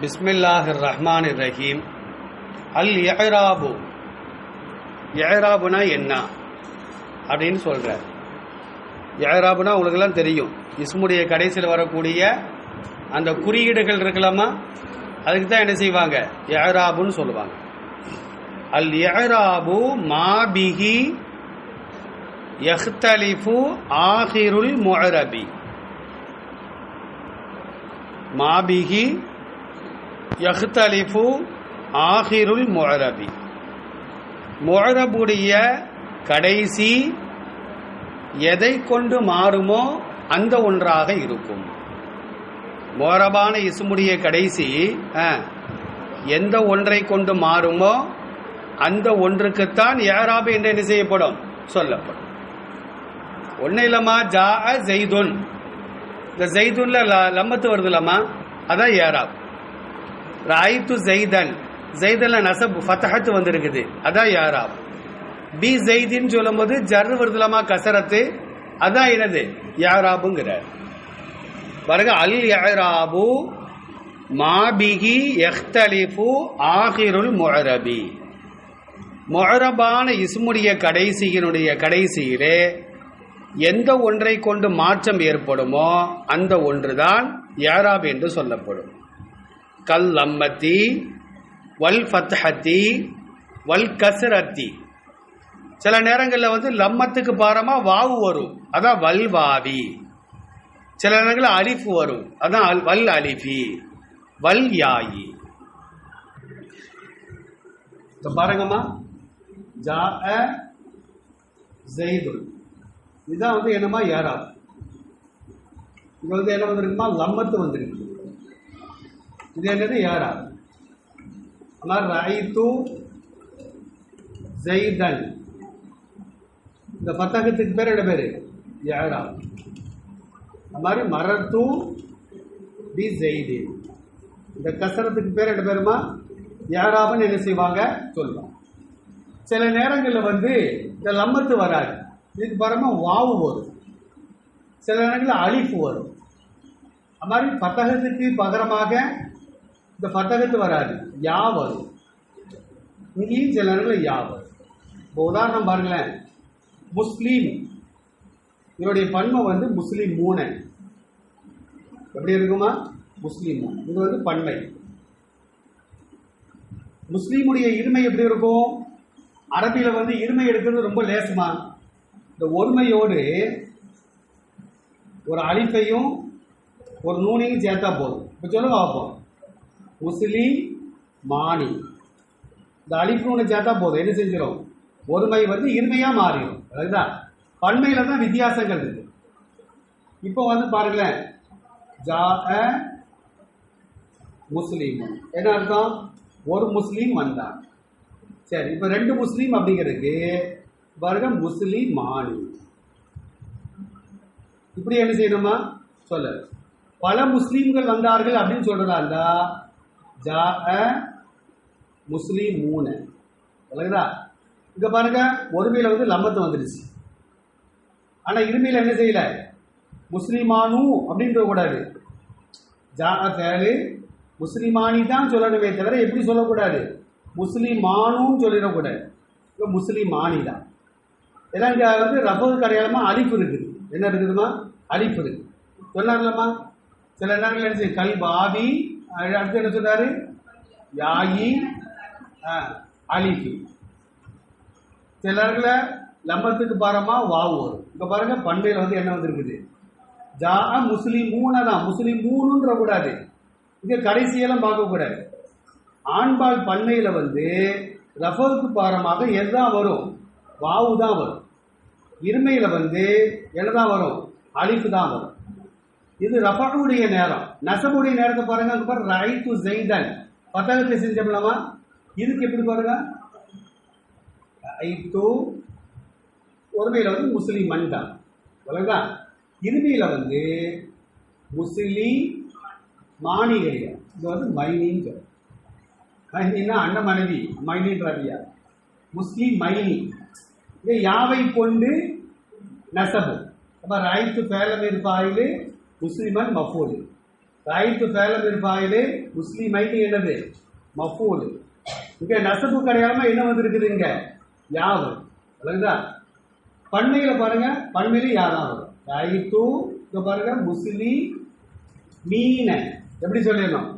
பிஸ்மில்லாஹிர் ரஹ்மான் ரஹீம் அல் எஹராபு எஹராபுனா என்ன? அப்படின்னு சொல்கிறார் எஹராபுனா உங்களுக்கெல்லாம் தெரியும். இஸ்முடைய கடைசியில் வரக்கூடிய அந்த குறியீடுகள் இருக்கலாமா அதுக்கு தான் என்ன செய்வாங்க? எஹராபுன்னு சொல்லுவாங்க. அல் எஹராபு மாபிஹி எஹ்தலிஃபு ஆஹிருல் மொஹரபி. மாபிஹி யஹ்தலிஃபு ஆஹிருல் முஅரபி. முஅரபுடைய கடைசி எதை கொண்டு மாறுமோ அந்த ஒன்றாக இருக்கும். மோரபான இசுமுடைய கடைசி ஆ, எந்த ஒன்றை கொண்டு மாறுமோ அந்த ஒன்றுக்குத்தான் ஏராபு என்று என்ன செய்யப்படும்? சொல்லப்படும். ஒன்றும் இல்லம்மா ஜா ஜெய்துன் இந்த ஜெய்துன்ல லம்பத்து வருது வருதுலம்மா அதான் ஏராப் ராய்த்து ஜெய்தன். ஜெய்தல்ல நசப் ஃபத்தஹத்து வந்திருக்குது. அதான் யாராப் பி ஜெய்தின்னு சொல்லும்போது ஜர் வருதுலமா கசரத்து? அதான் என்னது? யாராபுங்கிறார் பாருங்க அல் யாராபு மாபிகி எஹ்தலிஃபு ஆஹிருல் மொஹரபி. மொஹரபான இஸ்முடைய கடைசியினுடைய கடைசியிலே எந்த ஒன்றை கொண்டு மாற்றம் ஏற்படுமோ அந்த ஒன்றுதான் யாராப் என்று சொல்லப்படும். கல் லம்மத்தி வல் ஃபத்ஹத்தி வல் கசரத்தி சில நேரங்களில் வந்து லம்மத்துக்கு பாரமாக வாவு வரும். அதான் வல் வாவி. சில நேரங்களில் அலிஃப் வரும். அதான் அல்- வல் அலிஃபி வல் யாயி. இப்ப பாருங்கம்மா. ஜா ஜெய்துல் இதுதான் வந்து என்னமா ஏறாது இது வந்து என்ன வந்திருக்குமா லம்மத்து வந்திருக்கு. இது என்னது? யாரா? ஆனால் ரைத்து ஜெய்தன் இந்த பத்தகத்துக்கு பேர் என்ன பேர்? யாரா அது மாதிரி மரத்து பி ஜெய்தி. இந்த கசரத்துக்கு பேர் என்ன பேருமா? யாராவன்னு என்ன செய்வாங்க? சொல்லுவாங்க சில நேரங்களில் வந்து இந்த லம்மத்து வராது. இதுக்கு பாருமா? வாவு வரும். சில நேரங்களில் அழிப்பு வரும். அது மாதிரி பத்தகத்துக்கு பகரமாக இந்த பத்தகத்து வராது. யா வரும் இங்கேயும் சில நேரங்களில் யா வரும் இப்போ உதாரணம் பாருங்களேன். முஸ்லீம். இதனுடைய பன்மை வந்து முஸ்லீம் மூணு எப்படி இருக்குமா? முஸ்லீம் இது வந்து பன்மை. முஸ்லீமுடைய இருமை எப்படி இருக்கும்? அரபியில் வந்து இருமை எடுக்கிறது ரொம்ப லேசுமா? இந்த ஒருமையோடு ஒரு அழிப்பையும் ஒரு நூனையும் சேர்த்தா போதும். இப்போ சொல்லுங்க பார்ப்போம். முஸ்லீம் மானி. இந்த அலிஃப் சேர்த்தா போதும். என்ன செஞ்சிடும் ஒருமை வந்து இருமையா மாறிடும் அதுதான் பன்மையில தான் வித்தியாசங்கள் இருக்கு. இப்போ வந்து பாருங்களேன். ஜா முஸ்லீம். என்ன அர்த்தம்? ஒரு முஸ்லீம் வந்தான். சரி இப்போ ரெண்டு முஸ்லீம் அப்படிங்கிறதுக்கு வருடம் முஸ்லீம் மானி. இப்படி என்ன செய்யணுமா? சொல்ல. பல முஸ்லீம்கள் வந்தார்கள் அப்படின்னு சொல்றதா இருந்தா ஜா முஸ்லீம் மூணு விளங்குதா இங்க பாருங்க ஒருமையில வந்து லம்பத்து வந்துடுச்சு. ஆனா இருமையில என்ன செய்யல? முஸ்லிமானு அப்படின்ற கூடாது. ஜா பேரு முஸ்லிமானி தான் சொல்லணுமே தவிர எப்படி சொல்லக்கூடாது? முஸ்லிமானுன்னு சொல்லிடக்கூடாது. இப்போ முஸ்லிமானி தான். ஏன்னா இங்க வந்து ரஃபது கடையாளமா அழிப்பு இருக்குது. என்ன இருக்குதுமா? அழிப்பு இருக்கு சொன்னார்லம்மா? சில நேரங்கள் என்ன செய்யும்? கல் பாவி அடுத்து என்ன சொன்னாரு? யாயி ஆ, அலிஃபி லம்பத்துக்கு பாரமாக வாவு வரும். இங்க பாருங்க பண்பையில் வந்து என்ன வந்திருக்குது? ஜா முஸ்லீம் மூணு தான். முஸ்லீம் மூணுன்ற கூடாது. இங்கே கடைசியெல்லாம் பார்க்கக்கூடாது ஆண்பால் பண்ணையில் வந்து ரஃபவுக்கு பாரமாக எதுதான் வரும்? வாவு தான் வரும். இருமையில் வந்து என்னதான் வரும்? அலிஃபு தான் வரும். இது ரஃபாவுடைய நேரம். நசபுடைய நேரத்தை பாருங்க அதுக்கு பாருங்க ரைட்டு ஜெய்தன் பத்தகத்தை செஞ்சோம்லாமா இதுக்கு எப்படி பாருங்க? ரைட்டு ஒருமையில் வந்து முஸ்லீம் மண் தான் ஒழுங்கா இருமையில் வந்து முஸ்லீம் மானி இது வந்து மைனின்னு சொல்லும் மைனின்னா அண்ணன் மனைவி மைனின்றாதியா முஸ்லீம் மைனி. இது யாவை கொண்டு? நெசவு அப்போ ரைத்து பேலமீர் பாயிலு முஸ்லிமன் மஃபூல். ராயித்து ஃபேலம் இருப்பாயிலே முஸ்லீம் என்னது? மஃபூல். இங்கே நசப்பு கிடையாம என்ன வந்திருக்குது இங்க? யாவு விளங்குதா? பண்மையில பாருங்க பண்மையில யாதான் வரும் ரைத்து இங்கே பாருங்க முஸ்லி மீன. எப்படி சொல்லிடணும்?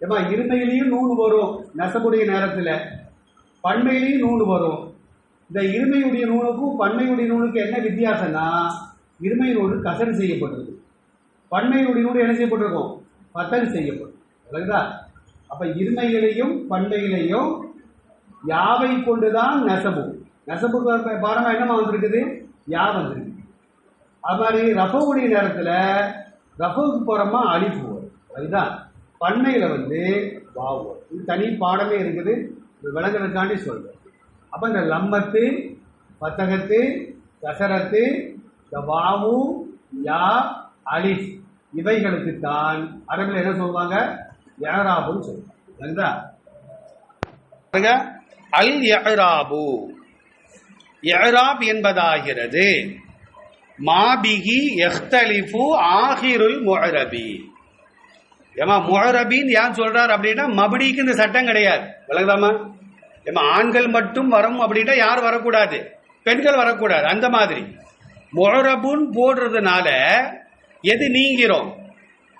ஏமா இருமையிலையும் நூல் வரும் நெசப்புடைய நேரத்தில். பண்மையிலையும் நூல் வரும். இந்த இருமையுடைய நூலுக்கும் பண்மையுடைய நூலுக்கு என்ன வித்தியாசம்னா இருமை நூல் கசடு செய்யப்பட்டிருக்கு பன்மையுடைய என்ன செய்யப்பட்டிருக்கும்? பத்தல் செய்யப்படும். விளங்குதா அப்ப இருமையிலையும் பன்மையிலையும் யாவை கொண்டுதான் நெசபு நெசபுக்கு பாரமா என்னமா வந்திருக்குது? யா வந்திருக்கு அது மாதிரி ரஃபவுடைய நேரத்தில் ரஃபவுக்கு போகிறோமா அழிப்பு வரும் அதுதான் பண்மையில் வந்து வாவு வரும் இது தனி பாடமே இருக்குது. விளங்குறதுக்காண்டி சொல்கிறேன் அப்போ இந்த லம்மத்து பத்தகத்து கசரத்து இந்த வாவு யா அலிஃப் இவைகளுக்கு தான் அரபில் என்ன சொல்லுவாங்க யாராபுன்னு சொல்லுவாங்க சரிங்களா? பாருங்க. அல் எஹராபு எஹராப் என்பதாகிறது. மாபிகி எஹ்தலிஃபு ஆஹிருல் முஹரபி. ஏமா முஹரபின்னு ஏன் சொல்றார் அப்படின்னா மபடிக்கு இந்த சட்டம் கிடையாது. விளங்குதாமா ஏமா ஆண்கள் மட்டும் வரும் அப்படின்னா யார் வரக்கூடாது? பெண்கள் வரக்கூடாது. அந்த மாதிரி. முஹரபுன்னு போடுறதுனால எது நீங்கிறோம்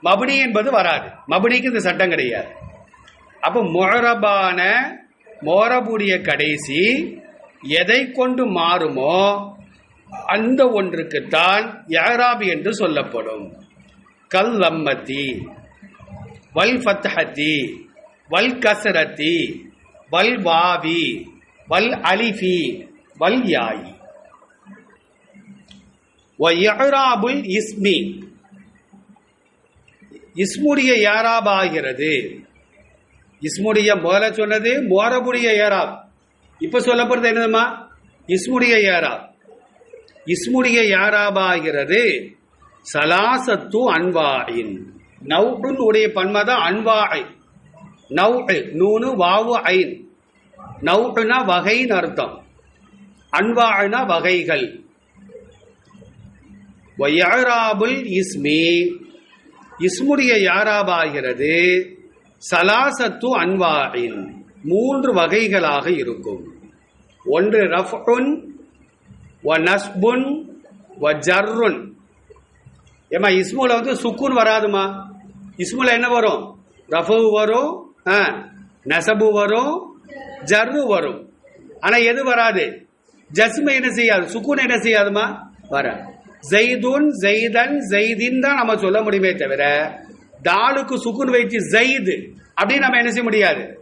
மபுனி என்பது வராது. மபடிக்கு இந்த சட்டம் கிடையாது. அப்போ மொரபான மோரபுடைய கடைசி எதை கொண்டு மாறுமோ அந்த ஒன்றுக்குத்தான் யாராபி என்று சொல்லப்படும். கல் லம்மத்தி வல் ஃபத்ஹத்தி வல் கசரத்தி வல் வாவி வல் அலிஃபி வல் யாயி. வயராபுல் இஸ்மி. இஸ்முடைய யாராபாகிறது இஸ்முடைய முதல்ல சொன்னது மோரபுடைய ஏராப். இப்ப சொல்லப்படுறது என்னதுமா? இஸ்முடைய ஏராப். இஸ்முடைய யாராபாகிறது சலாசத்து அன்வாயின். நவுன் உடைய பன்மதா அன்வாய். நவ் நூனு வாவு ஐன். நவுனா வகைன்னு அர்த்தம். அன்வாய்னா வகைகள். வயாராபுல் இஸ்மி. இஸ்முடைய யாராபாகிறது சலாசத்து அன்வாயின். மூன்று வகைகளாக இருக்கும். ஒன்று ரஃபுன் வ நஸ்புன் வ ஜர்ருன். ஏமா இஸ்முல வந்து சுக்குன் வராதுமா? இஸ்முல என்ன வரும்? ரஃபு வரும் ஆ, நசபு வரும் ஜர்ரு வரும். ஆனால் எது வராது? ஜஸ்மை என்ன செய்யாது? சுக்குன் என்ன செய்யாதுமா? வராது. ஜெய்துன் ஜெய்தன் ஜெய்தின் தான் நம்ம சொல்ல முடியுமே தவிர தாலுக்கு சுக்குன் வச்சு ஜெயிது அப்படின்னு நம்ம என்ன செய்ய முடியாது?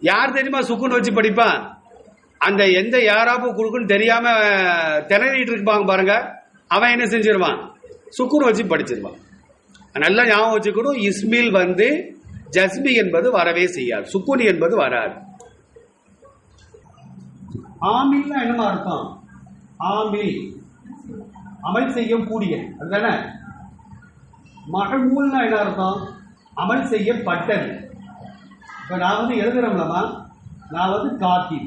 யார் தெரியுமா சுக்குன் வச்சு படிப்பான்? அந்த எந்த யாராப்பு குறுக்குன்னு தெரியாம திணறிட்டு இருப்பாங்க பாருங்க. அவன் என்ன செஞ்சிருவான்? சுக்குன் வச்சு படிச்சிருவான். நல்லா ஞாபகம் வச்சுக்கணும் இஸ்மில் வந்து ஜஸ்மி என்பது வரவே செய்யாது. சுக்குன் என்பது வராது. ஆமில்னா என்னமா அர்த்தம்? ஆமில். அமல் செய்யும் கூடிய அதுதானே? மகமூல்னா என்ன அர்த்தம்? அமல் செய்யப்பட்டது. இப்போ நான் வந்து எழுதுறோம்லமா நான் வந்து காத்தி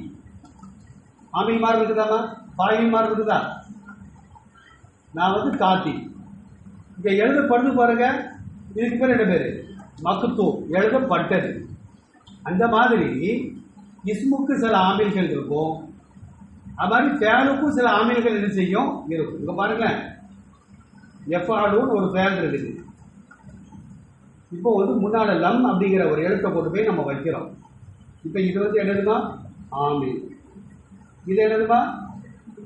ஆமில் மார்க் இருக்குதாமா பாயில் மார்க் இருக்குதா? நான் வந்து காத்தி இங்கே எழுதப்படுது பாருங்க. இதுக்கு பேர் என்ன பேர்? மக்குத்து எழுதப்பட்டது. அந்த மாதிரி இஸ்முக்கு சில ஆமில்கள் இருக்கும். அது மாதிரி ஃபேலுக்கும் சில ஆமீன்கள் என்ன செய்யும்? இருக்கும். இங்கே பாருங்க. எஃப்ஆலுன்னு ஒரு ஃபேல் இருக்குது. இப்போ வந்து முன்னால் லம் அப்படிங்கிற ஒரு எழுத்தை கொண்டு போய் நம்ம வைக்கிறோம். இப்போ இது வந்து என்னதுமா? ஆமீன் இது என்னதுமா?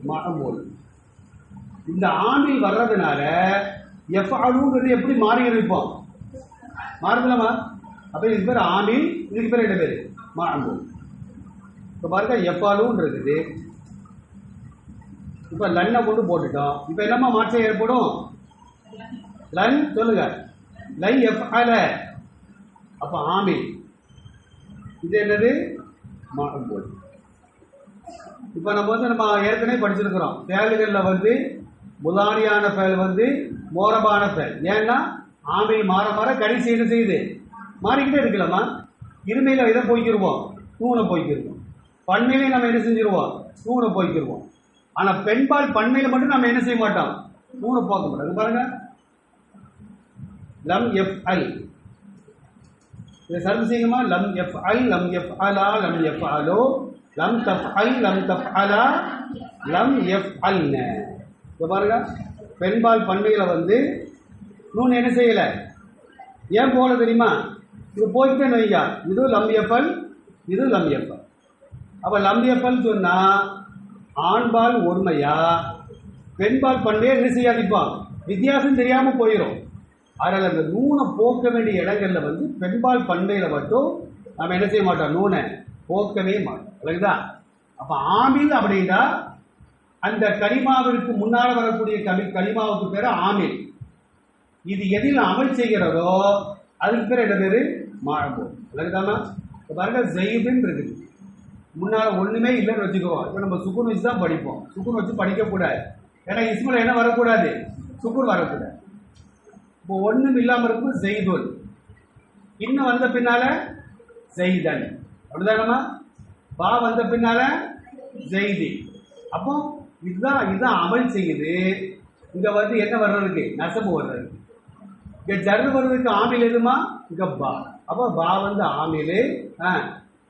மகமூல் இந்த ஆமீன் வர்றதுனால எஃப்ஆலுங்கிறது எப்படி மாறி இருப்போம்? மாறுதலாமா அப்போ இது பேர் ஆமீன் இதுக்கு பேர் என்ன பேர்? மகமூல் இப்போ பாருங்க எஃப்ஆலுன்னு இருக்குது. இப்போ லன்னை கொண்டு போட்டுட்டோம். இப்போ என்னம்மா மாற்றம் ஏற்படும்? லன் சொல்லுங்க. லை எஃப் அல அப்போ ஆமி. இது என்னது? மாறும்போது இப்போ நம்ம வந்து நம்ம ஏற்கனவே படிச்சிருக்கிறோம். ஃபேல்களில் வந்து முதானியான ஃபேல் வந்து மோரபான ஃபேல் ஏன்னா ஆமை மாற மாற கடைசி என்ன செய்யுது? மாறிக்கிட்டே இருக்கலாமா? இருமையில் இதை போய்க்கிருவோம் தூணை போய்க்கிருவோம் பண்மையிலே நம்ம என்ன செஞ்சிருவோம்? தூணை போய்க்கிருவோம் ஆனா பெண்பால் பண்மையில மட்டும் நம்ம என்ன செய்ய மாட்டோம்? மூணு பார்க்க மாட்டோம். பாருங்க. லம் எஃப் ஐ. இதை சர்வ செய்யுமா? லம் எஃப் ஐ லம் எஃப் அலா லம் எஃப் அலோ. லம் தஃப் ஐ லம் தஃப் அலா லம் எஃப் அல்ன. இப்போ பாருங்க. பெண்பால் பண்பையில் வந்து நூன் என்ன செய்யலை? ஏன் போகல தெரியுமா? இது போயிட்டே வையா இது லம்பியப்பல் இது எஃப்எல் அப்போ லம்பியப்பல் சொன்னா ஆண்பால் ஒருமையா? பெண்பால் பண்பையை என்ன செய்யாதிப்பான் வித்தியாசம் தெரியாம போயிடும் அதனால் அந்த நூனை போக்க வேண்டிய இடங்களில் வந்து பெண்பால் பண்பையில் மட்டும் நம்ம என்ன செய்ய மாட்டோம்? நூனை போக்கவே மாட்டோம். இல்லைங்களா அப்போ ஆமில் அப்படின்னா அந்த கரிமாவிற்கு முன்னால் வரக்கூடிய கலி கரிமாவுக்கு பேர் ஆமில் இது எதில் அமல் செய்கிறதோ அதுக்கு பேர் என்ன பேர்? மாழம்போ விளங்குதாமா இப்போ பாருங்க ஜெயிபின் இருக்குது. முன்னால் ஒண்ணுமே இல்லைன்னு வச்சுக்கோ. இப்போ நம்ம சுக்குன் வச்சு தான் படிப்போம். சுக்குன் வச்சு படிக்கக்கூடாது ஏன்னா இஸ்மில் என்ன வரக்கூடாது? சுக்குன் வரக்கூடாது. இப்போ ஒன்றும் இல்லாமல் இருக்கும் செய்தோல் இன்னும் வந்த பின்னால செய்தன் அப்படிதானம்மா பா வந்த பின்னால செய்தி அப்போ இதுதான் இதுதான் அமல் செய்யுது. இங்க வந்து என்ன வர்றதுக்கு? நசம்பு வர்றது இங்க ஜர்ரு வர்றதுக்கு ஆமில் எதுமா இங்க பா அப்போ பா வந்து ஆமிலு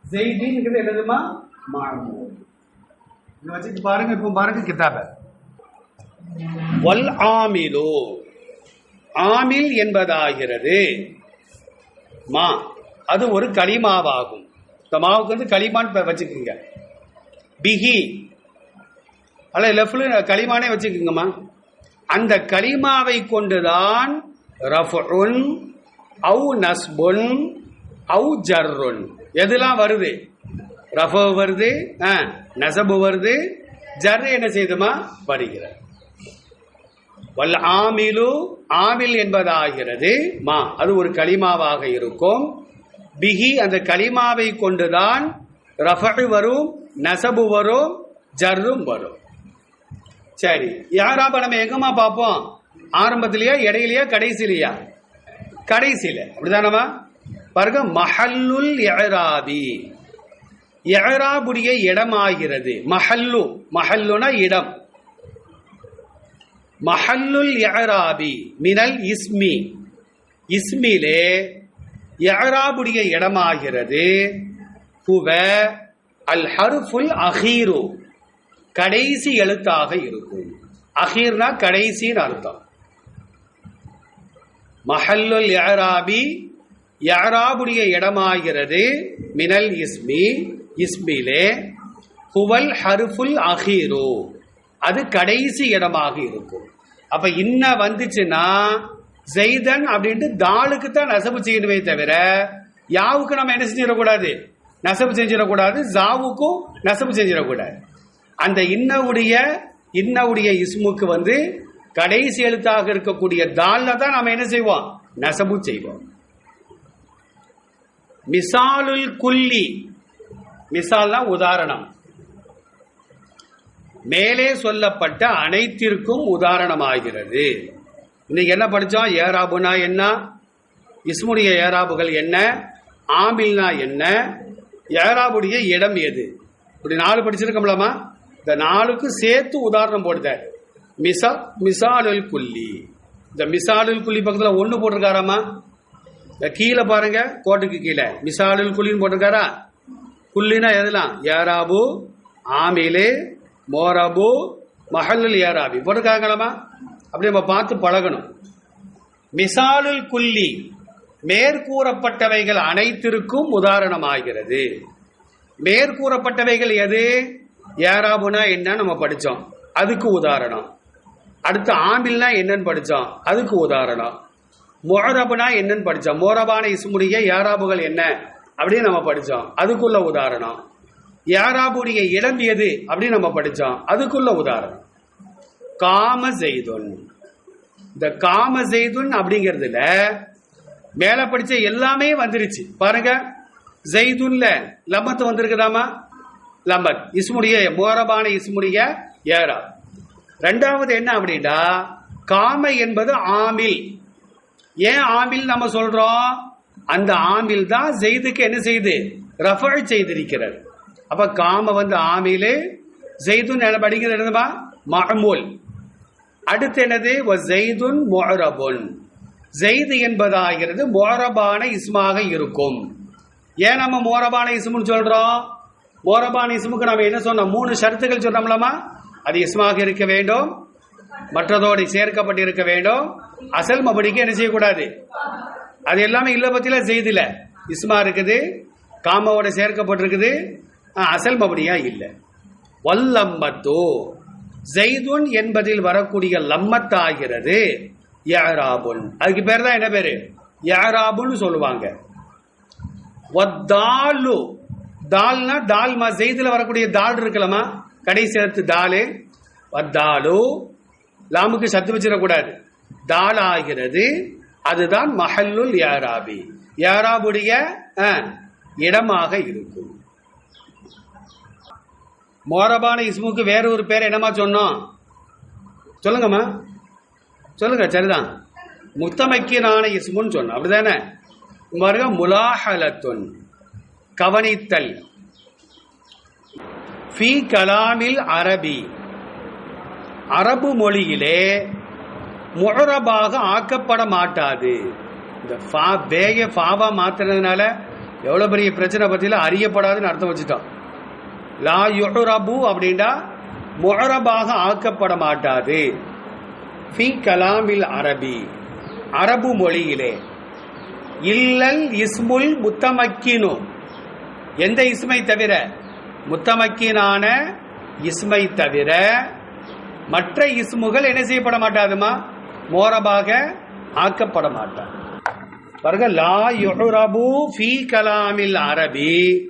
ஜெய்தீன்கிறது என்னதுமா மாமு இங்க வச்சுட்டு பாருங்க இப்போ பாருங்க கிதாப வல் ஆமிலோ. ஆமில் என்பதாகிறது. மா அது ஒரு களிமாவாகும். இந்த மாவுக்கு வந்து களிமான்னு வச்சுக்கோங்க. பிஹி. அல்ல லெஃப்ட்ல களிமானே வச்சுக்கோங்கம்மா. அந்த களிமாவை கொண்டுதான் ரஃபுன் அவு நஸ்புன் அவு ஜர்ருன். எதெல்லாம் வருது? ரஃபு வருது ஆ, நசபு வருது ஜர் என்ன செய்துமா? வருகிறது. வல்ல ஆமிலு ஆமில் என்பதாகிறது. மா அது ஒரு களிமாவாக இருக்கும். பிஹி அந்த களிமாவை கொண்டுதான் ரஃபு வரும் நசபு வரும் ஜர்ரும் வரும். சரி யாராப்ப நம்ம எங்கம்மா பார்ப்போம்? ஆரம்பத்திலேயா இடையிலயா கடைசிலையா கடைசியில. அப்படிதானமா பாருங்க மஹல்லுல் இஅராபி எஹராபுடைய இடமாகிறது. மஹல்லு மஹல்லுனா இடம். மஹல்லுல் இஅராபி மினல் இஸ்மி. இஸ்மிலே இஅராபுடைய இடமாகிறது. ஹுவ அல் ஹர்ஃபுல் அஹீரு. கடைசி எழுத்தாக இருக்கும். அஹீர்னா கடைசின்னு அர்த்தம். மஹல்லுல் இஅராபி யாராவுடைய இடமாகிறது? மினல் இஸ்மி. இஸ்மிலே ஹுவல் ஹர்ஃபுல் அஹீரோ. அது கடைசி இடமாக இருக்கும். அப்ப இன்ன வந்துச்சுன்னா ஜெய்தன் அப்படின்ட்டு தாளுக்கு தான் நசபு செய்யணுமே தவிர யாவுக்கு நம்ம என்ன செஞ்சிடக்கூடாது? நசபு செஞ்சிடக்கூடாது ஜாவுக்கும் நசபு செஞ்சிடக்கூடாது. அந்த இன்னவுடைய இன்னவுடைய இஸ்முக்கு வந்து கடைசி எழுத்தாக இருக்கக்கூடிய தாளில் தான் நம்ம என்ன செய்வோம்? நசபு செய்வோம். மிசாலுல் குல்லி. மிசால்னா உதாரணம். மேலே சொல்லப்பட்ட அனைத்திற்கும் உதாரணமாகிறது. இன்னைக்கு என்ன படித்தோம் ஏராபுனா என்ன? இஸ்முடைய ஏராபுகள் என்ன? ஆமில்னா என்ன? ஏராபுடைய இடம் எது? இப்படி நாலு படிச்சிருக்கோம்லாமா இந்த நாலுக்கு சேர்த்து உதாரணம் போடுத மிசா மிசாலுல் குல்லி. இந்த மிசாலுல் குல்லி பக்கத்தில் ஒன்று போட்டிருக்காராமா இந்த கீழே பாருங்க கோட்டுக்கு கீழே. மிசாலில் குல்லின்னு போட்டிருக்காரா? குல்லினா எதெல்லாம்? ஏராபு ஆமிலு மோரபு மகளில் ஏராபி. போட்டிருக்காங்களாமா அப்படி நம்ம பார்த்து பழகணும். மிசாலில் குல்லி மேற்கூறப்பட்டவைகள் அனைத்திற்கும் உதாரணமாகிறது. மேற்கூறப்பட்டவைகள் எது? ஏராபுனா என்ன நம்ம படித்தோம் அதுக்கு உதாரணம். அடுத்து ஆமில்னா என்னன்னு படித்தோம் அதுக்கு உதாரணம். மொரபுனா என்னன்னு படித்தோம் மோரபான இசுமுடைய ஏராபுகள் என்ன அப்படின்னு நம்ம படித்தோம் அதுக்குள்ள உதாரணம். யாராபுடைய இடம் எது அப்படின்னு நம்ம படித்தோம் அதுக்குள்ள உதாரணம். காம செய்துன் இந்த காம செய்துன் அப்படிங்கிறதுல மேலே படித்த எல்லாமே வந்துருச்சு. பாருங்க. ஜெய்துன்ல லம்பத்து வந்திருக்குதாமா? லம்பத். இஸ்முடைய மோரபான இஸ்முடைய ஏரா ரெண்டாவது என்ன அப்படின்னா காம என்பது ஆமில். ஏன் ஆமில் நம்ம சொல்றோம்? அந்த ஆமில் தான் ஜெய்துக்கு என்ன செய்து? ரஃபல் செய்திருக்கிறது. அப்ப காம வந்து ஆமிலு ஜெய்துன் என்ன படிக்கிறது என்னதுமா? மஹமூல். அடுத்து என்னது? ஜெய்துன் மொரபுன் ஜெய்து என்பதாகிறது மோரபான இஸ்மாக இருக்கும். ஏன் நம்ம மோரபான இஸ்முன்னு சொல்றோம்? மோரபான இஸ்முக்கு நம்ம என்ன சொன்னோம்? மூணு ஷரத்துகள் சொன்னோம்லமா அது இஸ்மாக இருக்க வேண்டும். மற்றதோடு சேர்க்கப்பட்டிருக்க வேண்டும். அசல் மபடிக்கு என்ன செய்யக்கூடாது? அது எல்லாமே இல்ல பத்தில செய்தில. இஸ்மா இருக்குது காமாவோட சேர்க்கப்பட்டிருக்குது. அசல் மபடியா இல்லை. வல்லம்மத்தோ ஜெய்துன் என்பதில் வரக்கூடிய லம்மத்தாகிறது யாராபுல். அதுக்கு பேர் தான் என்ன பேரு? யாராபுன்னு சொல்லுவாங்க. வத்தாலு. தால்னா தால்மா ஜெய்துல வரக்கூடிய தால் இருக்கலாமா கடைசி எழுத்து தாலு. வத்தாலு. லாமுக்கு சத்து வச்சிடக்கூடாது. தால் ஆகிறது அதுதான் மஹல்லுல் யாராபி. யாராபுடைய இடமாக இருக்கும். மோரபான இஸ்முக்கு வேற ஒரு பேர் என்னமா சொன்னோம்? சொல்லுங்கம்மா. சொல்லுங்க சரிதான். முத்தமக்கினான இஸ்முன்னு சொன்னோம். அப்படிதானே? பாருங்க முலாஹலத்துன் கவனித்தல். ஃபி கலாமில் அரபி. அரபு மொழியிலே முழரபாக ஆக்கப்பட மாட்டாது. இந்த ஃபா பேக ஃபாவா மாத்துறதுனால எவ்வளோ பெரிய பிரச்சனை பற்றியில் அறியப்படாதுன்னு அர்த்தம் வச்சுட்டோம். லா யுஹரபு அப்படின்னா முஹரபாக ஆக்கப்பட மாட்டாது. ஃபி கலாமில் அரபி அரபு மொழியிலே. இல்லல் இஸ்முல் முத்தமக்கினு. எந்த இஸ்மை தவிர? முத்தமக்கினான இஸ்மை தவிர மற்ற இஸ்முகள் என்ன செய்யப்பட மாட்டாதுமா? மோரபாக ஆக்கப்பட மாட்டார். பாருங்க லா யுஹரபு ஃபி கலாமில் அரபி.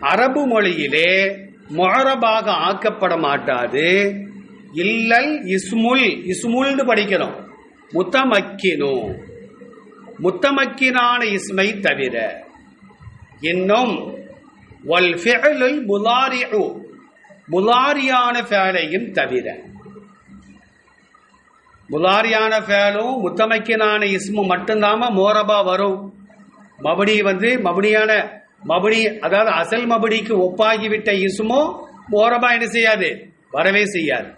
அரபு மொழியிலே மொஹரபாக ஆக்கப்பட மாட்டாது. இல்லல் இஸ்முல் இஸ்முல்னு படிக்கணும். முத்தமக்கினு. முத்தமக்கினான இஸ்மை தவிர. இன்னும் வல் ஃபிஅலுல் முலாரிஉ முலாரியான ஃபேலையும் தவிர. முலாரியான ஃபேலும் முத்தமக்கினான இஸ்மு மட்டும்தாம மோரபா வரும். மபடி வந்து மபடியான மபடி அதாவது அசல் மபடிக்கு ஒப்பாகிவிட்ட இஸ்மோ மோரபா என்ன செய்யாது? வரவே செய்யாது.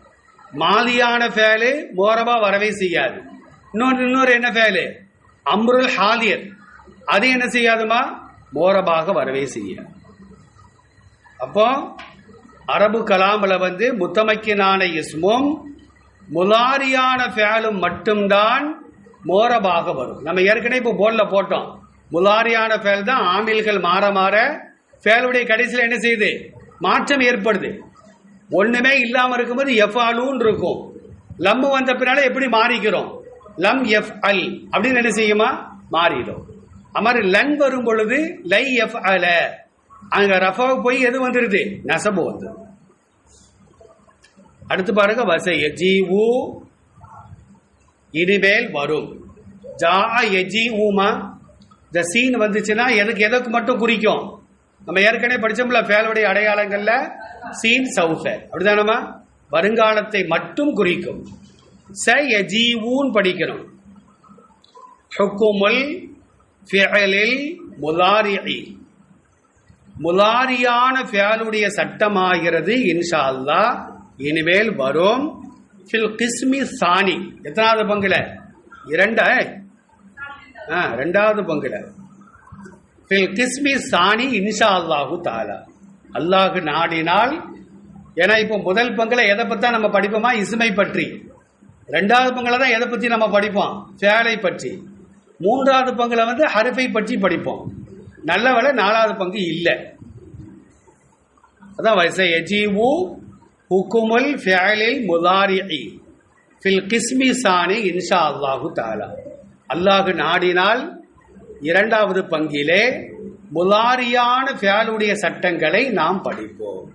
மாலியான ஃபேலு மோரபா வரவே செய்யாது. இன்னொன்று இன்னொரு என்ன ஃபேலு? அம்ருல் ஹாலியர் அது என்ன செய்யாதுமா? மோரபாக வரவே செய்யாது. அப்போ அரபு கலாமில் வந்து முத்தமக்கினான இஸ்மும் முலாரியான ஃபேலும் மட்டும்தான் மோரபாக வரும். நம்ம ஏற்கனவே இப்போ போர்டில் போட்டோம். முலாரியான ஃபேல் தான் ஆமில்கள் மாற மாற ஃபேலுடைய கடைசியில் என்ன செய்யுது? மாற்றம் ஏற்படுது. ஒன்றுமே இல்லாமல் இருக்கும்போது எஃப் அலுன்னு இருக்கும். லம் வந்த பின்னால எப்படி மாறிக்கிறோம்? லம் எஃப் அல் அப்படின்னு என்ன செய்யுமா? மாறிடும். அமர் லன் வரும் பொழுது லை எஃப் அல அங்கே ரஃபாவுக்கு போய் எது வந்துடுது நெசபு வந்து அடுத்து பாருங்க வச எஜீவு இனிமேல் வரும். ஜா எஜி ஊமா இந்த சீன் வந்துச்சுன்னா எதுக்கு எதுக்கு மட்டும் குறிக்கும்? நம்ம ஏற்கனவே படிச்சோம்ல ஃபேலுடைய அடையாளங்களில் சீன் சவுஃப அப்படிதானம்மா? வருங்காலத்தை மட்டும் குறிக்கும். ச எஜீவூன் படிக்கணும். ஹுக்குமுல் ஃபேலில் முலாரி முலாரியான ஃபேலுடைய சட்டமாகிறது இன்ஷா அல்லா இனிமேல் வரும் ஃபில் கிஸ்மி சாணி எத்தனாவது பங்குல? இரண்ட? ஆ ரெண்டாவது பங்குல. ஃபில் கிஸ்மி சாணி இன்ஷா அல்லாஹு தாலா அல்லாஹ் நாடினால் ஏன்னா இப்போ முதல் பங்கில் எதை பற்றி நம்ம படிப்போமா? இசுமை பற்றி. ரெண்டாவது பங்குல தான் எதை பற்றி நம்ம படிப்போம்? சேலை பற்றி. மூன்றாவது பங்கில் வந்து ஹரிஃபை பற்றி படிப்போம். நல்ல வேலை நாலாவது பங்கு இல்லை. அதான் வயசை எஜிவு ஹுக்குமுல் ஃபியலில் முதாரிஇ ஃபில் கிஸ்மி சாணி இன்ஷா அல்லாஹு தாலா அல்லாஹ் நாடினால் இரண்டாவது பங்கிலே முலாரியான ஃபியாலுடைய சட்டங்களை நாம் படிப்போம்